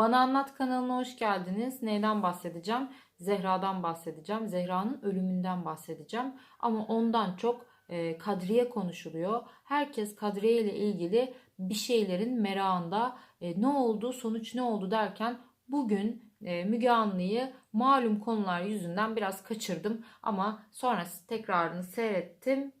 Bana Anlat kanalına hoş geldiniz. Neyden bahsedeceğim? Zehra'dan bahsedeceğim. Zehra'nın ölümünden bahsedeceğim. Ama ondan çok e, Kadriye konuşuluyor. Herkes Kadriye ile ilgili bir şeylerin merakında e, ne oldu, sonuç ne oldu derken bugün e, Müge Anlı'yı malum konular yüzünden biraz kaçırdım. Ama sonrası tekrarını seyrettim.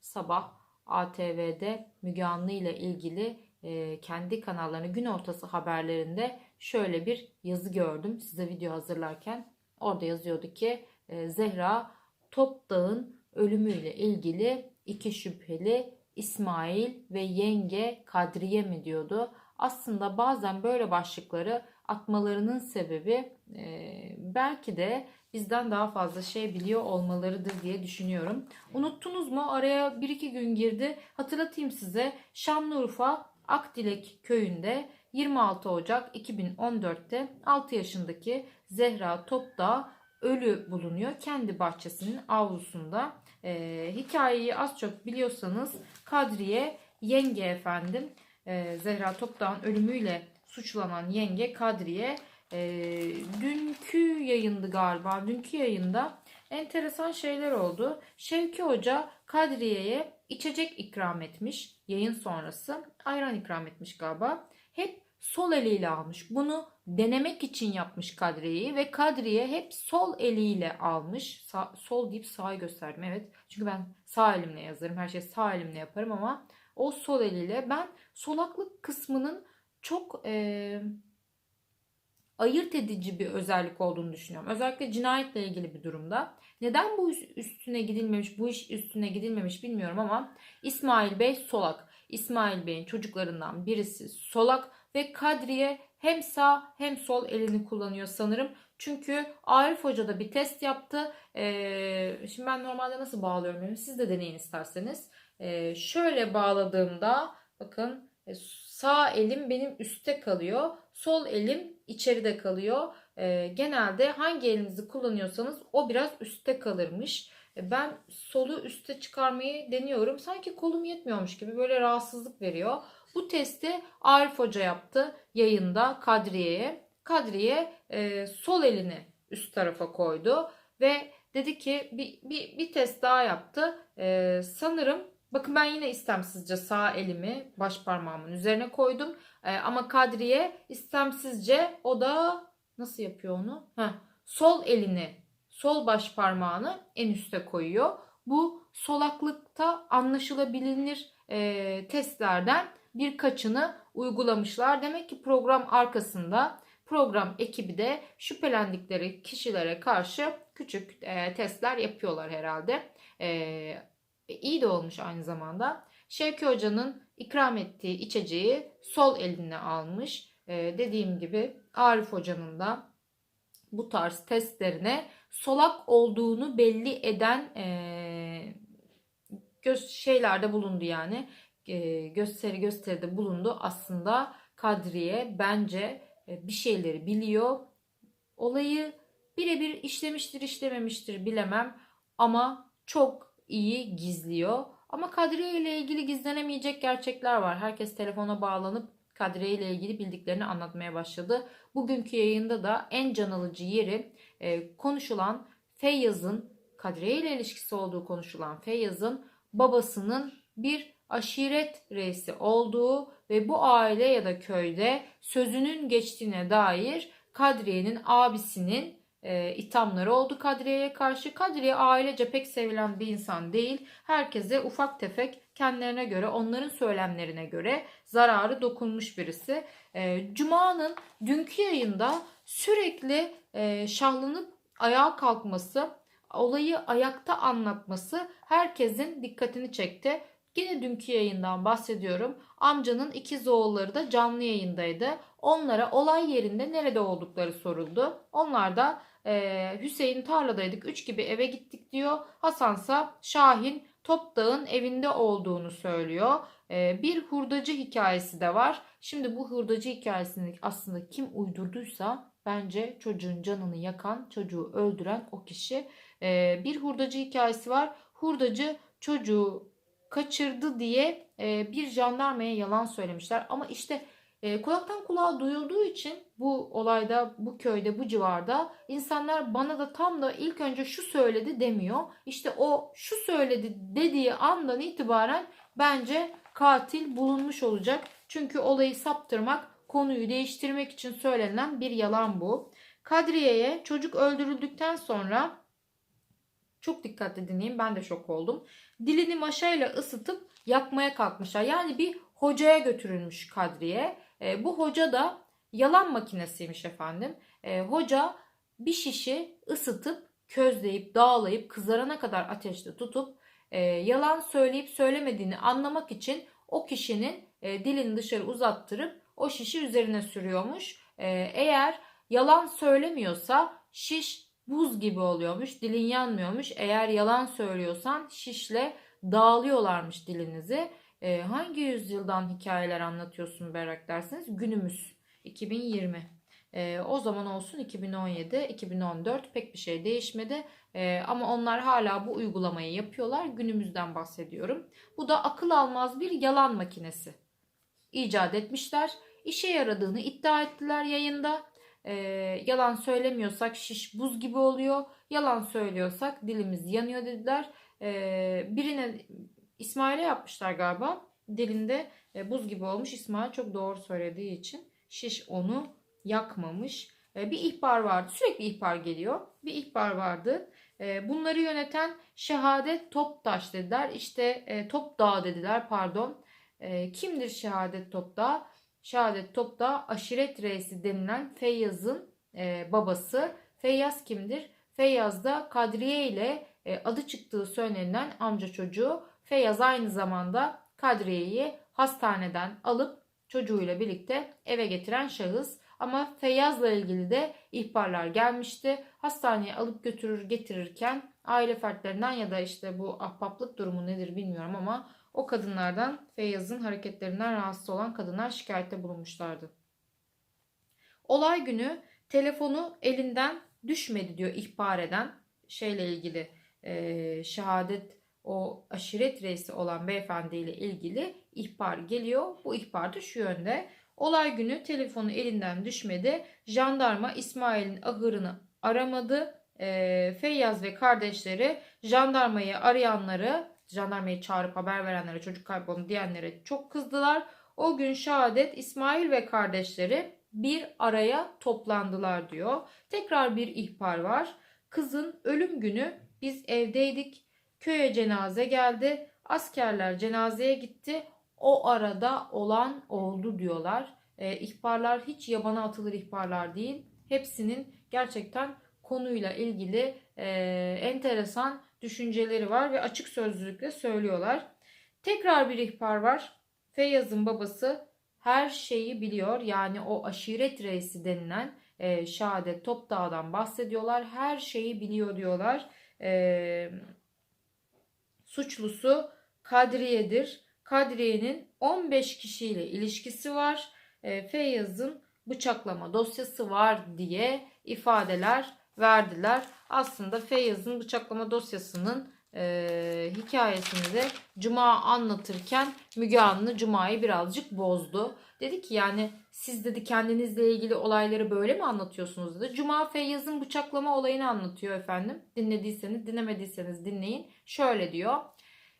Sabah ATV'de Müge Anlı ile ilgili e, kendi kanallarını gün ortası haberlerinde şöyle bir yazı gördüm size video hazırlarken. Orada yazıyordu ki e, Zehra Topdağ'ın ölümüyle ilgili iki şüpheli İsmail ve yenge Kadriye mi diyordu. Aslında bazen böyle başlıkları atmalarının sebebi e, belki de bizden daha fazla şey biliyor olmalarıdır diye düşünüyorum. Unuttunuz mu? Araya 1-2 gün girdi. Hatırlatayım size. Şanlıurfa Akdilek köyünde 26 Ocak 2014'te 6 yaşındaki Zehra Topdağ ölü bulunuyor. Kendi bahçesinin avlusunda. Ee, hikayeyi az çok biliyorsanız Kadriye yenge efendim e, Zehra Topdağ'ın ölümüyle suçlanan yenge Kadriye e, dünkü yayındı galiba. Dünkü yayında enteresan şeyler oldu. Şevki Hoca Kadriye'ye içecek ikram etmiş yayın sonrası. Ayran ikram etmiş galiba. Hep sol eliyle almış. Bunu denemek için yapmış Kadriye'yi ve Kadriye hep sol eliyle almış. Sa- sol deyip sağı gösterdim evet. Çünkü ben sağ elimle yazarım. Her şeyi sağ elimle yaparım ama o sol eliyle ben solaklık kısmının çok e, ayırt edici bir özellik olduğunu düşünüyorum. Özellikle cinayetle ilgili bir durumda. Neden bu üstüne gidilmemiş, bu iş üstüne gidilmemiş bilmiyorum ama İsmail Bey solak. İsmail Bey'in çocuklarından birisi solak ve Kadriye hem sağ hem sol elini kullanıyor sanırım. Çünkü Arif Hoca da bir test yaptı. Ee, şimdi ben normalde nasıl bağlıyorum? Siz de deneyin isterseniz. Ee, şöyle bağladığımda bakın e, sağ elim benim üstte kalıyor. Sol elim içeride kalıyor. Ee, genelde hangi elinizi kullanıyorsanız o biraz üstte kalırmış. E, ben solu üste çıkarmayı deniyorum. Sanki kolum yetmiyormuş gibi böyle rahatsızlık veriyor. Bu testi Arif Hoca yaptı yayında Kadriye'ye. Kadriye e, sol elini üst tarafa koydu ve dedi ki bir, bir, bir test daha yaptı. E, sanırım bakın ben yine istemsizce sağ elimi baş parmağımın üzerine koydum. E, ama Kadriye istemsizce o da nasıl yapıyor onu? Heh, sol elini sol baş parmağını en üste koyuyor. Bu solaklıkta anlaşılabilir e, testlerden birkaçını uygulamışlar. Demek ki program arkasında program ekibi de şüphelendikleri kişilere karşı küçük e, testler yapıyorlar herhalde. E, iyi de olmuş aynı zamanda. Şevki Hoca'nın ikram ettiği içeceği sol eline almış. E, dediğim gibi Arif Hoca'nın da bu tarz testlerine solak olduğunu belli eden e, göz şeylerde bulundu yani e, gösteri gösteride bulundu. Aslında Kadriye bence e, bir şeyleri biliyor. Olayı birebir işlemiştir işlememiştir bilemem ama çok iyi gizliyor. Ama Kadriye ile ilgili gizlenemeyecek gerçekler var. Herkes telefona bağlanıp Kadriye ile ilgili bildiklerini anlatmaya başladı. Bugünkü yayında da en can alıcı yeri e, konuşulan Feyyaz'ın Kadriye ile ilişkisi olduğu konuşulan Feyyaz'ın babasının bir aşiret reisi olduğu ve bu aile ya da köyde sözünün geçtiğine dair Kadriye'nin abisinin e, ithamları oldu Kadriye'ye karşı. Kadriye ailece pek sevilen bir insan değil. Herkese ufak tefek kendilerine göre, onların söylemlerine göre zararı dokunmuş birisi. E, Cuma'nın dünkü yayında sürekli e, şahlanıp ayağa kalkması, olayı ayakta anlatması herkesin dikkatini çekti. Yine dünkü yayından bahsediyorum. Amcanın ikiz oğulları da canlı yayındaydı. Onlara olay yerinde nerede oldukları soruldu. Onlar da Hüseyin tarladaydık 3 gibi eve gittik diyor. Hasansa Şahin Topdağ'ın evinde olduğunu söylüyor. Bir hurdacı hikayesi de var. Şimdi bu hurdacı hikayesini aslında kim uydurduysa bence çocuğun canını yakan, çocuğu öldüren o kişi. Bir hurdacı hikayesi var. Hurdacı çocuğu kaçırdı diye bir jandarmaya yalan söylemişler. Ama işte E, kulaktan kulağa duyulduğu için bu olayda, bu köyde, bu civarda insanlar bana da tam da ilk önce şu söyledi demiyor. İşte o şu söyledi dediği andan itibaren bence katil bulunmuş olacak. Çünkü olayı saptırmak, konuyu değiştirmek için söylenen bir yalan bu. Kadriye'ye çocuk öldürüldükten sonra çok dikkatli dinleyin ben de şok oldum. Dilini maşayla ısıtıp yakmaya kalkmışlar. Yani bir hocaya götürülmüş Kadriye. E, bu hoca da yalan makinesiymiş efendim. E, hoca bir şişi ısıtıp közleyip dağlayıp kızarana kadar ateşte tutup e, yalan söyleyip söylemediğini anlamak için o kişinin e, dilini dışarı uzattırıp o şişi üzerine sürüyormuş. E, eğer yalan söylemiyorsa şiş buz gibi oluyormuş. Dilin yanmıyormuş. Eğer yalan söylüyorsan şişle dağılıyorlarmış dilinizi. E, hangi yüzyıldan hikayeler anlatıyorsun Berrak derseniz günümüz 2020. E, o zaman olsun 2017, 2014 pek bir şey değişmedi. E, ama onlar hala bu uygulamayı yapıyorlar. Günümüzden bahsediyorum. Bu da akıl almaz bir yalan makinesi. İcat etmişler. İşe yaradığını iddia ettiler yayında. E, yalan söylemiyorsak şiş buz gibi oluyor. Yalan söylüyorsak dilimiz yanıyor dediler. E, birine İsmail'e yapmışlar galiba. Dilinde e, buz gibi olmuş. İsmail çok doğru söylediği için şiş onu yakmamış. E, bir ihbar vardı. Sürekli ihbar geliyor. Bir ihbar vardı. E, bunları yöneten Şehadet Toptaş dediler. İşte Topdağ dediler pardon. Kimdir Şehadet Topdağ? Şehadet Topdağ aşiret reisi denilen Feyyaz'ın babası. Feyyaz kimdir? Feyyaz da Kadriye ile adı çıktığı söylenilen amca çocuğu. Feyyaz aynı zamanda Kadriye'yi hastaneden alıp çocuğuyla birlikte eve getiren şahıs. Ama Feyyaz'la ilgili de ihbarlar gelmişti. Hastaneye alıp götürür getirirken aile fertlerinden ya da işte bu ahbaplık durumu nedir bilmiyorum ama o kadınlardan Feyyaz'ın hareketlerinden rahatsız olan kadınlar şikayette bulunmuşlardı. Olay günü telefonu elinden düşmedi diyor ihbar eden şeyle ilgili e, şehadet o aşiret reisi olan beyefendiyle ilgili ihbar geliyor. Bu ihbar da şu yönde. Olay günü telefonu elinden düşmedi. Jandarma İsmail'in ahırını aramadı. E, Feyyaz ve kardeşleri jandarmayı arayanları, jandarmayı çağırıp haber verenlere, çocuk kayboldu diyenlere çok kızdılar. O gün şehadet İsmail ve kardeşleri bir araya toplandılar diyor. Tekrar bir ihbar var. Kızın ölüm günü biz evdeydik. Köye cenaze geldi. Askerler cenazeye gitti. O arada olan oldu diyorlar. E, ihbarlar hiç yabana atılır ihbarlar değil. Hepsinin gerçekten konuyla ilgili e, enteresan düşünceleri var ve açık sözlülükle söylüyorlar. Tekrar bir ihbar var. Feyyaz'ın babası her şeyi biliyor. Yani o aşiret reisi denilen e, Şahadet Topdağ'dan bahsediyorlar. Her şeyi biliyor diyorlar. E, suçlusu Kadriye'dir. Kadriye'nin 15 kişiyle ilişkisi var. E, Feyyaz'ın bıçaklama dosyası var diye ifadeler verdiler. Aslında Feyyaz'ın bıçaklama dosyasının e, hikayesini de Cuma anlatırken Müge Anlı Cuma'yı birazcık bozdu. Dedi ki yani siz dedi kendinizle ilgili olayları böyle mi anlatıyorsunuz dedi. Cuma Feyyaz'ın bıçaklama olayını anlatıyor efendim. Dinlediyseniz dinlemediyseniz dinleyin. Şöyle diyor.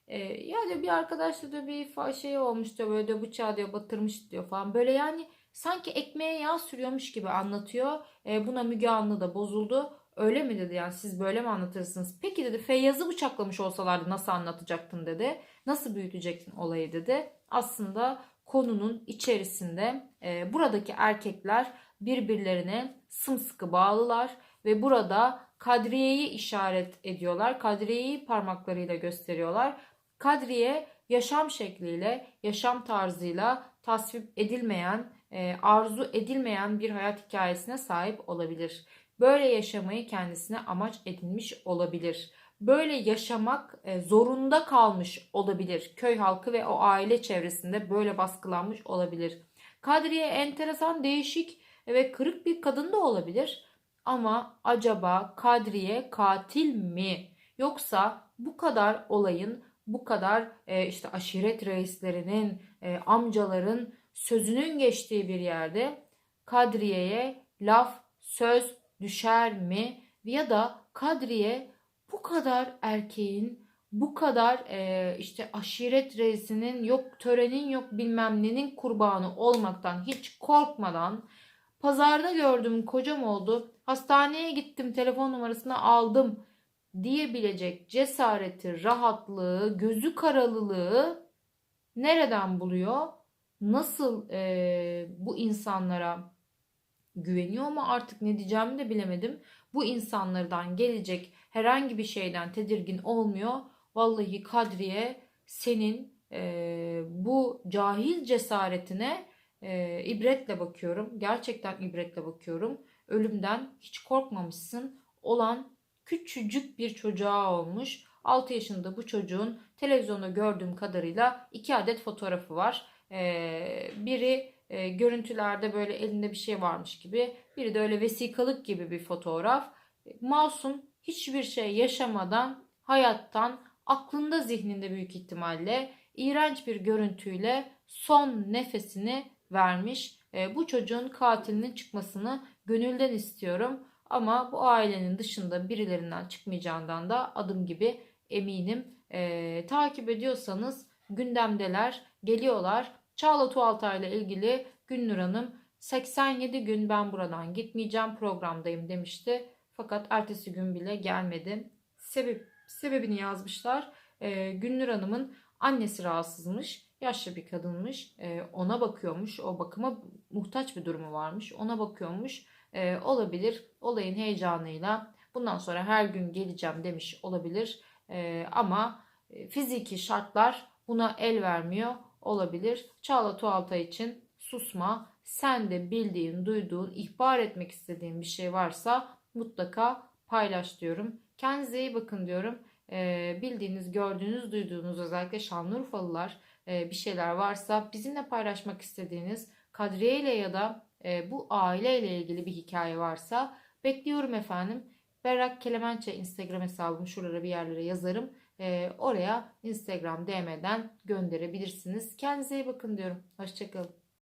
E, ya diyor bir arkadaşla da bir şey olmuş diyor böyle de bıçağı diyor batırmış diyor falan. Böyle yani sanki ekmeğe yağ sürüyormuş gibi anlatıyor. E, buna Müge Anlı da bozuldu. Öyle mi dedi yani siz böyle mi anlatırsınız? Peki dedi Feyyaz'ı bıçaklamış olsalardı nasıl anlatacaktın dedi. Nasıl büyütecektin olayı dedi. Aslında konunun içerisinde e, buradaki erkekler birbirlerine sımsıkı bağlılar ve burada Kadriye'yi işaret ediyorlar. Kadriye'yi parmaklarıyla gösteriyorlar. Kadriye yaşam şekliyle, yaşam tarzıyla tasvip edilmeyen, e, arzu edilmeyen bir hayat hikayesine sahip olabilir. Böyle yaşamayı kendisine amaç edinmiş olabilir. Böyle yaşamak e, zorunda kalmış olabilir. Köy halkı ve o aile çevresinde böyle baskılanmış olabilir. Kadriye enteresan, değişik ve kırık bir kadın da olabilir. Ama acaba Kadriye katil mi? Yoksa bu kadar olayın, bu kadar e, işte aşiret reislerinin, e, amcaların sözünün geçtiği bir yerde Kadriye'ye laf, söz düşer mi? Ya da Kadriye bu kadar erkeğin, bu kadar e, işte aşiret reisinin yok törenin yok bilmem nenin kurbanı olmaktan hiç korkmadan pazarda gördüm kocam oldu hastaneye gittim telefon numarasını aldım diyebilecek cesareti, rahatlığı, gözü karalılığı nereden buluyor? Nasıl e, bu insanlara güveniyor mu artık ne diyeceğimi de bilemedim. Bu insanlardan gelecek herhangi bir şeyden tedirgin olmuyor. Vallahi Kadriye senin e, bu cahil cesaretine e, ibretle bakıyorum. Gerçekten ibretle bakıyorum. Ölümden hiç korkmamışsın. Olan küçücük bir çocuğa olmuş. 6 yaşında bu çocuğun televizyonda gördüğüm kadarıyla 2 adet fotoğrafı var. Ee, biri e, görüntülerde böyle elinde bir şey varmış gibi. Biri de öyle vesikalık gibi bir fotoğraf. Masum hiçbir şey yaşamadan hayattan aklında zihninde büyük ihtimalle iğrenç bir görüntüyle son nefesini vermiş. E, bu çocuğun katilinin çıkmasını gönülden istiyorum. Ama bu ailenin dışında birilerinden çıkmayacağından da adım gibi eminim. E, takip ediyorsanız gündemdeler, geliyorlar. Çağla Tuğaltay ile ilgili Günnur Hanım 87 gün ben buradan gitmeyeceğim programdayım demişti. Fakat ertesi gün bile gelmedi. Sebep, sebebini yazmışlar. E, Günnur Hanım'ın annesi rahatsızmış. Yaşlı bir kadınmış. E, ona bakıyormuş. O bakıma muhtaç bir durumu varmış. Ona bakıyormuş. E, olabilir. Olayın heyecanıyla bundan sonra her gün geleceğim demiş olabilir. E, ama fiziki şartlar buna el vermiyor olabilir. Çağla Tuğaltay için susma. Sen de bildiğin, duyduğun, ihbar etmek istediğin bir şey varsa mutlaka paylaş diyorum. Kendinize iyi bakın diyorum. Ee, bildiğiniz, gördüğünüz, duyduğunuz özellikle Şanlıurfalılar e, bir şeyler varsa bizimle paylaşmak istediğiniz Kadriye ile ya da e, bu aile ile ilgili bir hikaye varsa bekliyorum efendim. Berrak Kelemençe Instagram hesabım şuralara bir yerlere yazarım. E, oraya Instagram DM'den gönderebilirsiniz. Kendinize iyi bakın diyorum. Hoşçakalın.